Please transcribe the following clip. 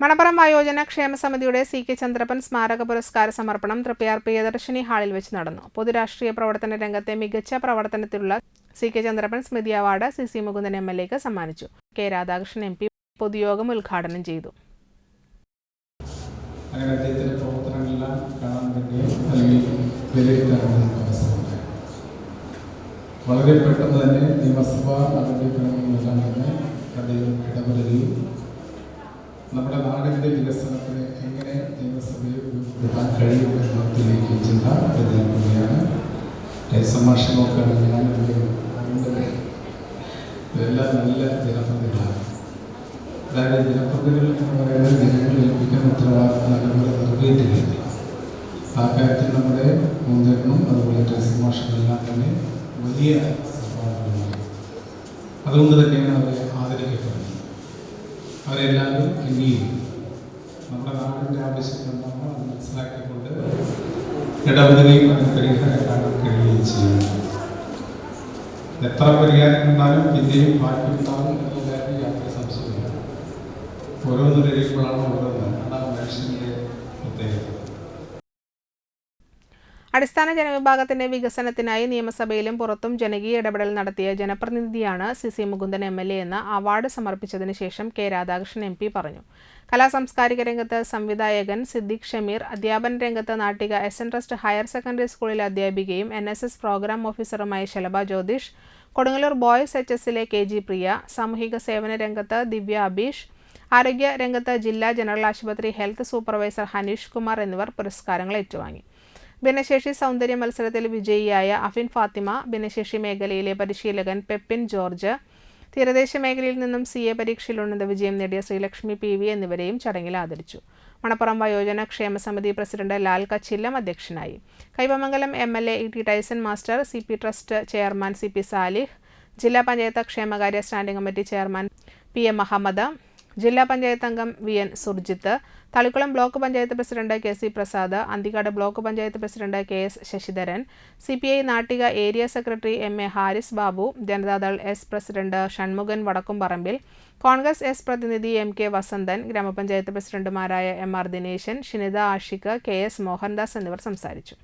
മണപ്പുറം വയോജന ക്ഷേമ സമിതിയുടെ സി കെ ചന്ദ്രപ്പൻ സ്മാരക പുരസ്കാര സമർപ്പണം തൃപ്പയാർ പ്രിയദർശിനി ഹാളിൽ വെച്ച് നടന്നു. പൊതുരാഷ്ട്രീയ പ്രവർത്തന രംഗത്തെ മികച്ച പ്രവർത്തനത്തിലുള്ള സി കെ ചന്ദ്രപ്പൻ സ്മൃതി award C C Mukundan M L എക്ക് സമ്മാനിച്ചു. കെ രാധാകൃഷ്ണൻ എം പി പൊതുയോഗം ഉദ്ഘാടനം ചെയ്തു. വളരെ പെട്ടെന്ന് തന്നെ നിയമസഭ നടപടിക്രമങ്ങളെല്ലാം തന്നെ അദ്ദേഹം ഇടപെടുകയും നമ്മുടെ നാടിന്റെ വികസനത്തിന് എങ്ങനെ നിയമസഭയെ ഉപയോഗപ്പെടുത്താൻ കഴിയുമെന്ന് തെളിയിക്കുകയും ചെയ്ത അദ്ദേഹം കൂടിയാണ് രസമാഷ നോക്കുകയാണെങ്കിൽ ഞാൻ ഇതെല്ലാം നല്ല ജനപ്രതികളാണ് അതായത് ജനപ്രതികൾ എന്ന് പറയുന്നത് ജനങ്ങൾ ഏൽപ്പിക്കുന്ന ഉത്തരവാദിത്തം നല്ലപോലെ നിറവേറ്റുകയില്ല ആ കാര്യത്തിൽ നമ്മുടെ മുൻഗണനും അതുപോലെ രസമാഷങ്ങളെല്ലാം തന്നെ വലിയ സംഭാവനകളാണ് അതുകൊണ്ട് തന്നെയാണ് അവരെ ആദരിക്കപ്പെടുന്നത്. അവരെല്ലാവരും അംഗീകരിക്കും നമ്മുടെ നാടിന്റെ ആവശ്യങ്ങൾ എന്താണോ ഇടപെടുകയും അതിന് പരിഹാരം കാണാൻ കഴിയുകയും ചെയ്യുന്നു എത്ര പരിഹാരം ഉണ്ടാലും ഉണ്ടാവും എന്നുള്ള കാര്യം യാതൊരു സംശയമില്ല ഓരോന്നും അടിസ്ഥാന ജനവിഭാഗത്തിന്റെ വികസനത്തിനായി നിയമസഭയിലും പുറത്തും ജനകീയ ഇടപെടൽ നടത്തിയ ജനപ്രതിനിധിയാണ് C C Mukundan M L A എന്ന് അവാർഡ് സമർപ്പിച്ചതിന് ശേഷം കെ രാധാകൃഷ്ണൻ എം പി പറഞ്ഞു. കലാസാംസ്കാരിക രംഗത്ത് സംവിധായകൻ സിദ്ദിഖ് ഷമീർ അധ്യാപന രംഗത്ത് Nattika S N trust higher secondary സ്കൂളിലെ അധ്യാപികയും എൻ എസ് എസ് പ്രോഗ്രാം ഓഫീസറുമായ ശലഭ ജ്യോതിഷ് കൊടുങ്ങല്ലൂർ ബോയ്സ് എച്ച് എസ് എസിലെ കെ ജി പ്രിയ സാമൂഹിക സേവന രംഗത്ത് ദിവ്യ അബീഷ് ആരോഗ്യ രംഗത്ത് ജില്ലാ ജനറൽ ആശുപത്രി ഹെൽത്ത് സൂപ്പർവൈസർ ഹനീഷ് കുമാർ എന്നിവർ പുരസ്കാരങ്ങൾ ഏറ്റുവാങ്ങി. ഭിന്നശേഷി സൗന്ദര്യ മത്സരത്തിൽ വിജയിയായ അഫിൻ ഫാത്തിമ ഭിന്നശേഷി മേഖലയിലെ പരിശീലകൻ പെപ്പിൻ ജോർജ് തീരദേശ മേഖലയിൽ നിന്നും സി എ പരീക്ഷയിൽ ഉന്നത വിജയം നേടിയ ശ്രീലക്ഷ്മി പി വി എന്നിവരെയും ചടങ്ങിൽ ആദരിച്ചു. മണപ്പുറം വയോജന ക്ഷേമ സമിതി പ്രസിഡന്റ് ലാൽ കച്ചില്ലം അധ്യക്ഷനായി. Kaipamangalam M L A E T Tyson master C P trust chairman C P Salih ജില്ലാ പഞ്ചായത്ത് ക്ഷേമകാര്യ standing committee chairman P M Muhammad ജില്ലാ പഞ്ചായത്ത് അംഗം V N Surjith Thalikulam block panchayat president K C Prasad Anthikad block panchayat president K S Sasidharan C P I Nattika area secretary M A Haris Babu Janata Dal S president Shanmukhan Vadakkumparambil Congress S പ്രതിനിധി M K Vasanthan ഗ്രാമപഞ്ചായത്ത് പ്രസിഡന്റുമാരായ M R Dineshan Shinitha Ashiq K S Mohandas എന്നിവർ സംസാരിച്ചു.